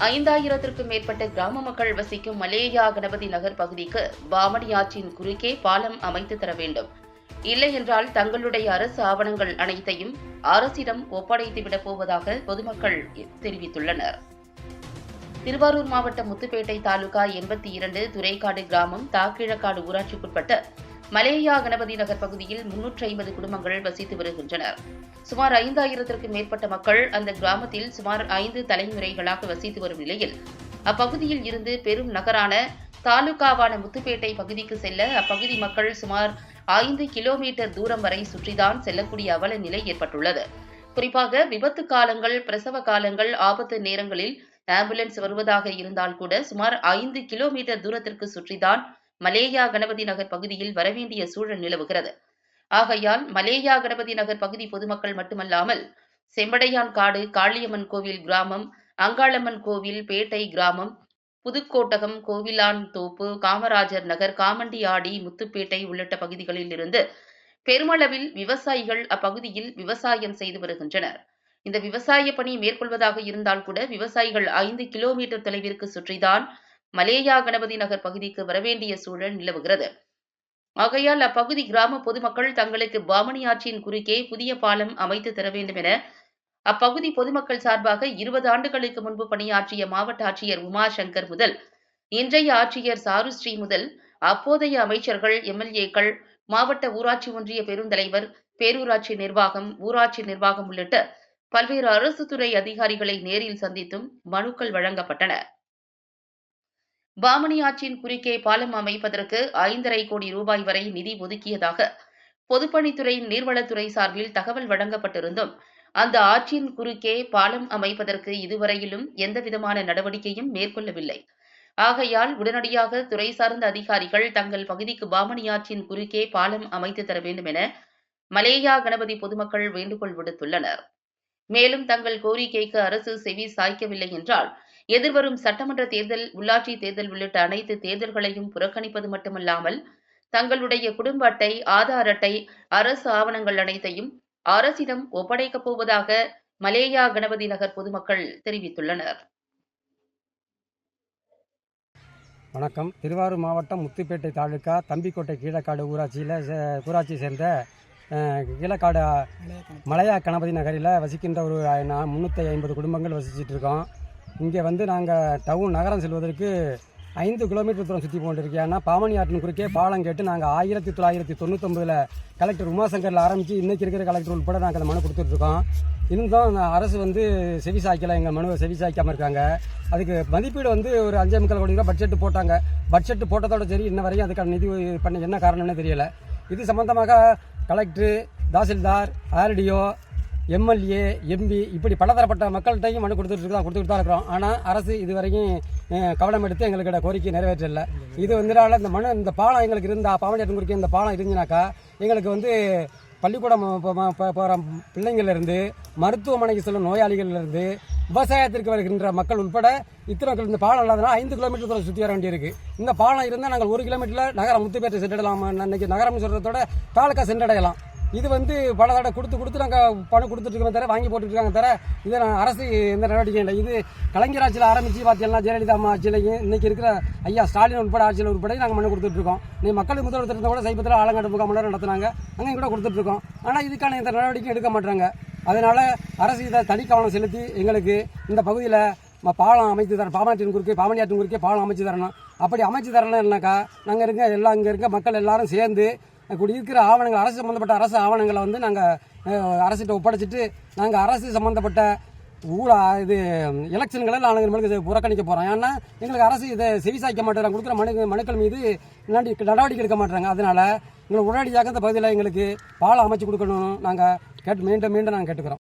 ஐந்தாயிரத்திற்கும் மேற்பட்ட கிராம மக்கள் வசிக்கும் மலேயா கணபதி நகர் பகுதிக்கு பாமணியாற்றின் குறுக்கே பாலம் அமைத்து தர வேண்டும். இல்லை என்றால் தங்களுடைய அரசு ஆவணங்கள் அனைத்தையும் அரசிடம் ஒப்படைத்துவிடப் போவதாக பொதுமக்கள் தெரிவித்துள்ளனர். திருவாரூர் மாவட்டம் முத்துப்பேட்டை தாலுகா எண்பத்தி இரண்டு துரைக்காடு கிராமம் தாக்கிழக்காடு ஊராட்சிக்குட்பட்ட மலேயா கணபதி நகர் பகுதியில் முன்னூற்றி ஐம்பது குடும்பங்கள் வசித்து வருகின்றனர். சுமார் ஐந்தாயிரத்திற்கும் மேற்பட்ட மக்கள் அந்த கிராமத்தில் சுமார் ஐந்து தலைமுறைகளாக வசித்து வரும் நிலையில் அப்பகுதியில் இருந்து பெரும் நகரான தாலுகாவான முத்துப்பேட்டை பகுதிக்கு செல்ல அப்பகுதி மக்கள் சுமார் ஐந்து கிலோமீட்டர் தூரம் வரை சுற்றிதான் செல்லக்கூடிய அவல நிலை ஏற்பட்டுள்ளது. குறிப்பாக விபத்து காலங்கள் பிரசவ காலங்கள் ஆபத்து நேரங்களில் ஆம்புலன்ஸ் வருவதாக இருந்தால் கூட சுமார் ஐந்து கிலோமீட்டர் தூரத்திற்கு சுற்றிதான் மலேயா கணபதி நகர் பகுதியில் வரவேண்டிய சூழல் நிலவுகிறது. ஆகையால் மலேயா கணபதி நகர் பகுதி பொதுமக்கள் மட்டுமல்லாமல் செம்படையான் காடு காளியம்மன் கோவில் கிராமம் அங்காளம்மன் கோவில் பேட்டை கிராமம் புதுக்கோட்டகம் கோவிலான் தோப்பு காமராஜர் நகர் காமண்டியாடி முத்துப்பேட்டை உள்ளிட்ட பகுதிகளில் இருந்து பெருமளவில் விவசாயிகள் அப்பகுதியில் விவசாயம் செய்து வருகின்றனர். இந்த விவசாய பணி மேற்கொள்வதாக இருந்தால் கூட விவசாயிகள் ஐந்து கிலோமீட்டர் தொலைவிற்கு சுற்றிதான் மலேயா கணபதி நகர் பகுதிக்கு வரவேண்டிய சூழல் நிலவுகிறது. ஆகையால் அப்பகுதி கிராம பொதுமக்கள் தங்களுக்கு பாமணி ஆற்றின் குறுக்கே புதிய பாலம் அமைத்து தர வேண்டும் என அப்பகுதி பொதுமக்கள் சார்பாக இருபது ஆண்டுகளுக்கு முன்பு பணியாற்றிய மாவட்ட ஆட்சியர் உமாசங்கர் முதல் இன்றைய ஆட்சியர் சாருஸ்ரீ முதல் அப்போதைய அமைச்சர்கள் எம்எல்ஏக்கள் மாவட்ட ஊராட்சி ஒன்றிய பெருந்தலைவர் பேரூராட்சி நிர்வாகம் ஊராட்சி நிர்வாகம் உள்ளிட்ட பல்வேறு அரசு துறை அதிகாரிகளை நேரில் சந்தித்தும் மனுக்கள் வழங்கப்பட்டன. பாமணி ஆற்றின் குறுக்கே பாலம் அமைப்பதற்கு ஐந்தரை கோடி ரூபாய் வரை நிதி ஒதுக்கியதாக பொதுப்பணித்துறை நீர்வளத்துறை சார்பில் தகவல் வழங்கப்பட்டிருந்தும் அந்த ஆற்றின் குறுக்கே பாலம் அமைப்பதற்கு இதுவரையிலும் எந்தவிதமான நடவடிக்கையும் மேற்கொள்ளவில்லை. ஆகையால் உடனடியாக துறை சார்ந்த அதிகாரிகள் தங்கள் பகுதிக்கு பாமணி ஆற்றின் குறுக்கே பாலம் அமைத்து தர வேண்டும் என மலேயா கணபதி பொதுமக்கள் வேண்டுகோள் விடுத்துள்ளனர். மேலும் தங்கள் கோரிக்கைக்கு அரசு செவி சாய்க்கவில்லை என்றால் எதிர்வரும் சட்டமன்ற தேர்தல் உள்ளாட்சி தேர்தல் உள்ளிட்ட அனைத்து தேர்தல்களையும் புறக்கணிப்பது மட்டுமல்லாமல் தங்களுடைய குடும்ப அட்டை ஆதார் அட்டை அரசு ஆவணங்கள் அனைத்தையும் அரசிடம் ஒப்படைக்கப் போவதாக மலேயா கணபதி நகர் பொதுமக்கள் தெரிவித்துள்ளனர். வணக்கம். திருவாரூர் மாவட்டம் முத்துப்பேட்டை தாலுக்கா தம்பிக்கோட்டை கீழக்காடு ஊராட்சியில் சே- ஊராட்சியை சேர்ந்த கீழக்காடு மலையா கணபதி நகரில் வசிக்கின்ற ஒரு முந்நூற்றி ஐம்பது குடும்பங்கள் வசிச்சுட்டு இருக்கோம். இங்கே வந்து நாங்கள் டவுன் நகரம் செல்வதற்கு ஐந்து கிலோமீட்டர் தூரம் சுற்றி போட்டுருக்கோம் ஏன்னா பாமணி ஆற்றின் குறுக்கே பாலம் கேட்டு நாங்கள் ஆயிரத்தி தொள்ளாயிரத்தி தொண்ணூத்தொம்பதில் கலெக்டர் உமாசங்கரில் ஆரம்பித்து இன்றைக்கி இருக்கிற கலெக்டர் உட்பட நாங்கள் அந்த மனு கொடுத்துட்ருக்கோம் இருந்தும் அரசு வந்து செவி சாய்க்கலை எங்கள் மனுவை செவி சாய்க்காமல் இருக்காங்க. அதுக்கு மதிப்பீடு வந்து ஒரு அஞ்சே முக்கால் கோடி ரூபா பட்ஜெட் போட்டாங்க. பட்ஜெட் போட்டதோட சரி இன்ன வரையும் அதுக்கான நிதி பண்ண என்ன காரணம்னு தெரியலை. இது சம்பந்தமாக collector tahsildar RDO MLA MP இப்படி பலதரப்பட்ட மக்கள்கிட்டையும் மனு கொடுத்துட்டு தான் கொடுத்துட்டு தான் இருக்கிறோம். ஆனால் அரசு இது வரைக்கும் கவனம் எடுத்து எங்களுக்கு கோரிக்கை நிறைவேற்றல. இது வந்துனால இந்த மனு இந்த பாலம் எங்களுக்கு இருந்தால் பாவனியாட்டம் குறிக்க இந்த பாலம் இருந்துச்சுனாக்கா எங்களுக்கு வந்து பள்ளிக்கூடம் போகிற பிள்ளைங்கள்லேருந்து மருத்துவமனைக்கு செல்லும் நோயாளிகள்லேருந்து விவசாயத்திற்கு வருகின்ற மக்கள் உட்பட இத்தனை மக்கள் இந்த பாலம் இல்லாதனால ஐந்து கிலோமீட்டர் தூரம் சுற்றி வர வேண்டியிருக்கு. இந்த பாலம் இருந்தால் நாங்கள் ஒரு கிலோமீட்டரில் நகரம் முத்துப்பேட்டை சென்றடலாம்? அன்னைக்கு நகரம் சொல்கிறதோட தாலுக்கா சென்றடையலாம். இது வந்து பல தடவை கொடுத்து கொடுத்து நாங்கள் பணம் கொடுத்துட்டு இருக்கோம் தர வாங்கி போட்டுட்டு இருக்காங்க தர இதை நான் அரசு எந்த நடவடிக்கையும் இல்லை. இது கலைஞர் ஆட்சியில் ஆரம்பித்து பார்த்தீங்கன்னா ஜெயலலிதா அம்மா ஆட்சியிலையும் இன்னைக்கு இருக்கிற ஐயா ஸ்டாலின் உட்பட ஆட்சியில் உட்பட நாங்கள் மனு கொடுத்துட்ருக்கோம் நீ மக்கள் முதல்வர் திட்டத்தை கூட சைபத்தில் ஆலங்காட்டு முகாம் நடத்துனாங்க. அங்கேயும் கூட கொடுத்துட்ருக்கோம் ஆனால் இதுக்கான எந்த நடவடிக்கையும் எடுக்க மாட்டாங்க. அதனால் அரசு இதை தனி கவனம் செலுத்தி எங்களுக்கு இந்த பகுதியில் பாலம் அமைத்து தரணும். பாமனாட்டின் குறுக்கே பாமனியாற்றின் குறுக்கே பாலம் அமைச்சு தரணும். அப்படி அமைச்சு தரணும்னாக்கா நாங்கள் இருக்க எல்லாம் இங்கே இருக்க மக்கள் எல்லாரும் சேர்ந்து இப்படி இருக்கிற ஆவணங்கள் அரசு சம்மந்தப்பட்ட அரசு ஆவணங்களை வந்து நாங்கள் அரசிட்ட ஒப்படைச்சிட்டு நாங்கள் அரசு சம்மந்தப்பட்ட ஊரா இது எலெக்ஷன்களை நாங்கள் நம்மளுக்கு இதை புறக்கணிக்க போகிறோம் ஏன்னா எங்களுக்கு அரசு இதை செவிசாய்க்க மாட்டேறாங்க. கொடுக்குற மனு மனுக்கள் மீது நடவடிக்கை எடுக்க மாட்டேறாங்க. அதனால் எங்களுக்கு உடனடியாக இந்த பகுதியில் எங்களுக்கு பாலம் அமைச்சு கொடுக்கணும் நாங்கள் கேட்டு மீண்டும் மீண்டும் நாங்கள் கேட்டுக்கிறோம்.